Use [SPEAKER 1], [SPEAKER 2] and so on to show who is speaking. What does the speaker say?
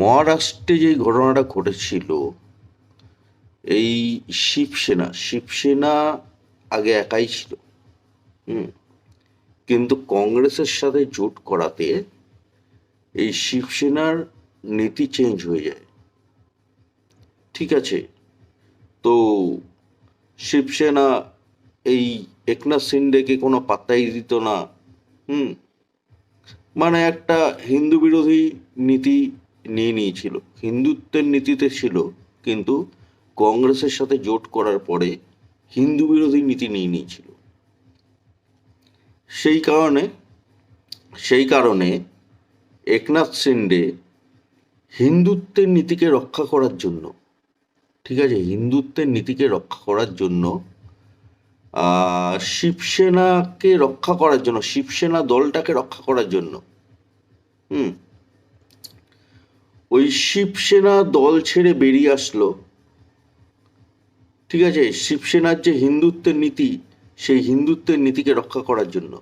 [SPEAKER 1] মহারাষ্ট্রে যে ঘটনাটা ঘটেছিল, এই শিবসেনা শিবসেনা আগে একাই ছিল, হুম, কিন্তু কংগ্রেসের সাথে জোট করাতে এই শিবসেনার নীতি চেঞ্জ হয়ে যায়, ঠিক আছে? তো শিবসেনা এই একনাথ সিন্ডেকে কোনো পাত্তাই দিত না, হুম মানে একটা হিন্দু বিরোধী নীতি নিয়ে নিয়েছিল। হিন্দুত্বের নীতিতে ছিল, কিন্তু কংগ্রেসের সাথে জোট করার পরে হিন্দু বিরোধী নীতি নিয়ে নিয়েছিল। সেই কারণে সেই কারণে একনাথ শিন্ডে হিন্দুত্বের নীতিকে রক্ষা করার জন্য, ঠিক আছে, হিন্দুত্বের নীতিকে রক্ষা করার জন্য শিবসেনাকে রক্ষা করার জন্য, শিবসেনা দলটাকে রক্ষা করার জন্য, হুম ওই শিবসেনা দল ছেড়ে বেরিয়ে আসলো। ঠিক আছে? শিবসেনার যে হিন্দুত্বের নীতি, সেই হিন্দুত্বের নীতিকে রক্ষা করার জন্য।